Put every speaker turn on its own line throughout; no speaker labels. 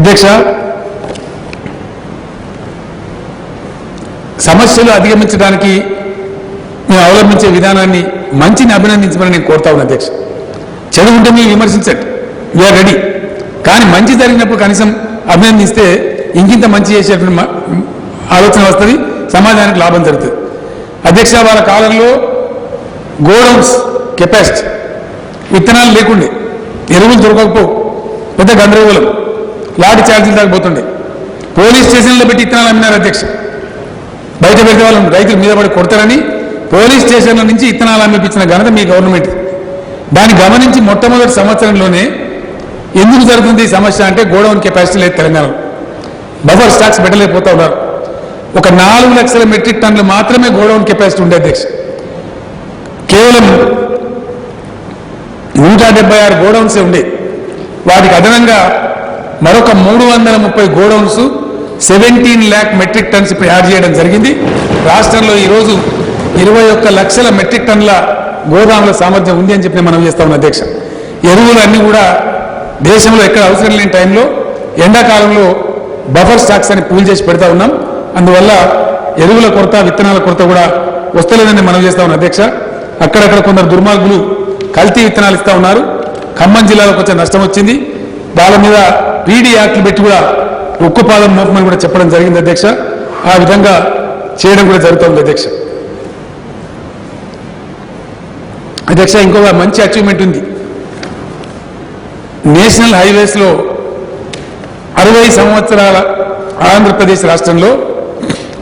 అధ్యక్ష సమస్యలు అధిగమించడానికి మేము అవలంబించే విధానాన్ని మంచిని అభినందించమని నేను కోరుతా ఉన్నాను అధ్యక్ష. చెడు ఉంటే మీరు విమర్శించండి. వీఆర్ రెడీ కానీ మంచి జరిగినప్పుడు కనీసం అభినందిస్తే ఇంకింత మంచి చేసేటువంటి ఆలోచన వస్తుంది సమాజానికి లాభం జరుగుతుంది. అధ్యక్ష వాళ్ళ కాలంలో గోడౌన్స్ కెపాసిటీ విత్తనాలు లేకుండే ఎరువులు దొరకకపో పెద్ద గందరగోళం. లాఠీ ఛార్జీలు దాకా పోతుండే. పోలీస్ స్టేషన్లో పెట్టి ఇత్తనాలు అమ్మినారు అధ్యక్ష. బయట పెడితే వాళ్ళు రైతులు మీద పడి కొడతారని పోలీస్ స్టేషన్ల నుంచి ఇత్తనాలు అమ్మిపించిన ఘనత మీ గవర్నమెంట్. దాన్ని గమనించి మొట్టమొదటి సంవత్సరంలోనే ఎందుకు జరుగుతుంది ఈ సమస్య అంటే గోడౌన్ కెపాసిటీ లేదు తెలంగాణలో. బఫర్ స్టాక్స్ పెట్టలేకపోతా ఉన్నారు. ఒక నాలుగు లక్షల మెట్రిక్ టన్నులు మాత్రమే గోడౌన్ కెపాసిటీ ఉండే అధ్యక్ష. కేవలం నూట డెబ్బై ఆరు గోడౌన్సే ఉండే. వాటికి అదనంగా మరొక మూడు వందల ముప్పై godowns seventeen lakh metric tons ఇప్పుడు యాడ్ చేయడం జరిగింది. రాష్ట్రంలో ఈరోజు ఇరవై ఒక్క లక్షల మెట్రిక్ టన్నుల గోదాముల సామర్థ్యం ఉంది అని చెప్పి మనం చేస్తా ఉన్న అధ్యక్ష. ఎరువులు అన్నీ కూడా దేశంలో ఎక్కడ అవసరం లేని టైంలో ఎండాకాలంలో బఫర్ స్టాక్స్ అని పూల్ చేసి పెడతా ఉన్నాం. అందువల్ల ఎరువుల కొరత విత్తనాల కొరత కూడా వస్తలేదని మనం చేస్తా ఉన్నాం అధ్యక్ష. అక్కడక్కడ కొందరు దుర్మార్గులు కల్తీ విత్తనాలు ఇస్తా ఉన్నారు. ఖమ్మం జిల్లాలో కొంచెం నష్టం వచ్చింది. వాళ్ళ మీద పీడీ యాక్ట్లు పెట్టి కూడా ఉక్కుపాదం మోపమని కూడా చెప్పడం జరిగింది అధ్యక్ష. ఆ విధంగా చేయడం కూడా జరుగుతుంది అధ్యక్ష. అధ్యక్ష ఇంకొక మంచి అచీవ్మెంట్ ఉంది. నేషనల్ హైవేస్లో అరవై సంవత్సరాల ఆంధ్రప్రదేశ్ రాష్ట్రంలో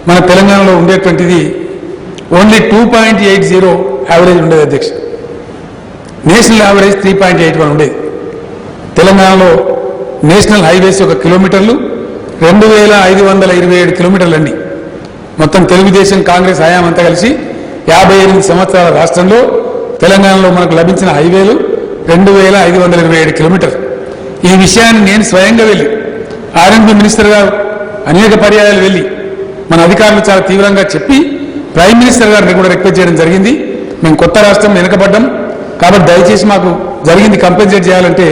మన తెలంగాణలో ఉండేటువంటిది only two point eight zero average ఉండేది అధ్యక్ష. National average three point eight one ఉండేది. తెలంగాణలో నేషనల్ హైవేస్ యొక్క కిలోమీటర్లు రెండు వేల ఐదు వందల ఇరవై ఏడు కిలోమీటర్లండి మొత్తం తెలుగుదేశం కాంగ్రెస్ హయాం అంతా కలిసి యాభై ఎనిమిది సంవత్సరాల రాష్ట్రంలో తెలంగాణలో మనకు లభించిన హైవేలు రెండు వేల ఐదు వందల ఇరవై ఏడు కిలోమీటర్. ఈ విషయాన్ని నేను స్వయంగా వెళ్ళి ఆర్ఎంపీ మినిస్టర్ గారు అనేక పర్యాయాలు వెళ్ళి మన అధికారులు చాలా తీవ్రంగా చెప్పి ప్రైమ్ మినిస్టర్ గారిని కూడా రిక్వెస్ట్ చేయడం జరిగింది. మేము కొత్త రాష్ట్రం వెనుకబడ్డం. కాబట్టి దయచేసి మాకు జరిగింది కంపెన్సేట్ చేయాలంటే